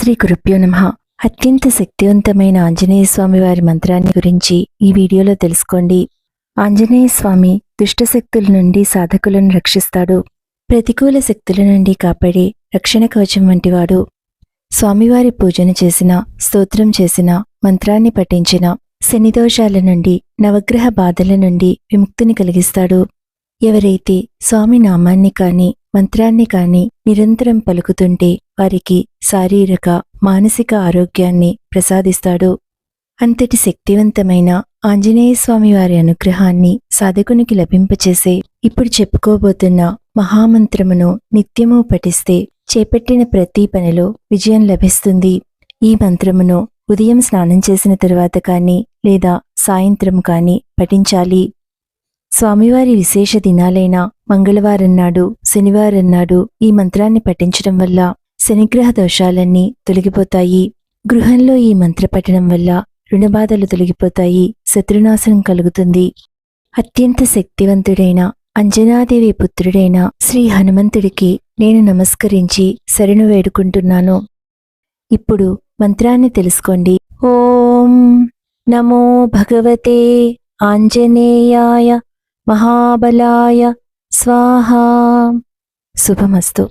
శ్రీ గురుభ్యో నమ. అత్యంత శక్తివంతమైన ఆంజనేయ స్వామి వారి మంత్రాన్ని గురించి ఈ వీడియోలో తెలుసుకోండి. ఆంజనేయ స్వామి దుష్ట శక్తుల నుండి సాధకులను రక్షిస్తాడు. ప్రతికూల శక్తుల నుండి కాపాడే రక్షణ కవచం వంటివాడు. స్వామివారి పూజన చేసిన స్తోత్రం చేసిన మంత్రాన్ని పఠించిన శనిదోషాల నుండి నవగ్రహ బాధల నుండి విముక్తిని కలిగిస్తాడు. ఎవరైతే స్వామి నామాన్ని కానీ మంత్రాన్ని కాని నిరంతరం పలుకుతుంటే వారికి శారీరక మానసిక ఆరోగ్యాన్ని ప్రసాదిస్తాడు. అంతటి శక్తివంతమైన ఆంజనేయ స్వామి వారి అనుగ్రహాన్ని సాధకునికి లభింపచేసే ఇప్పుడు చెప్పుకోబోతున్న మహామంత్రమును నిత్యము పఠిస్తే చేపట్టిన ప్రతి పనిలో విజయం లభిస్తుంది. ఈ మంత్రమును ఉదయం స్నానం చేసిన తరువాత కానీ లేదా సాయంత్రం కానీ పఠించాలి. స్వామివారి విశేష దినాలైన మంగళవారం నాడు శనివారం నాడు ఈ మంత్రాన్ని పఠించడం వల్ల శనిగ్రహ దోషాలన్నీ తొలగిపోతాయి. గృహంలో ఈ మంత్ర పఠనం వల్ల రుణబాధలు తొలగిపోతాయి శత్రునాశనం కలుగుతుంది. అత్యంత శక్తివంతుడైన అంజనాదేవి పుత్రుడైన శ్రీ హనుమంతుడికి నేను నమస్కరించి శరణు వేడుకుంటున్నాను. ఇప్పుడు మంత్రాన్ని తెలుసుకోండి. ఓం నమో భగవతే ఆంజనేయాయ మహాబలాయ స్వాహ. శుభమస్తు.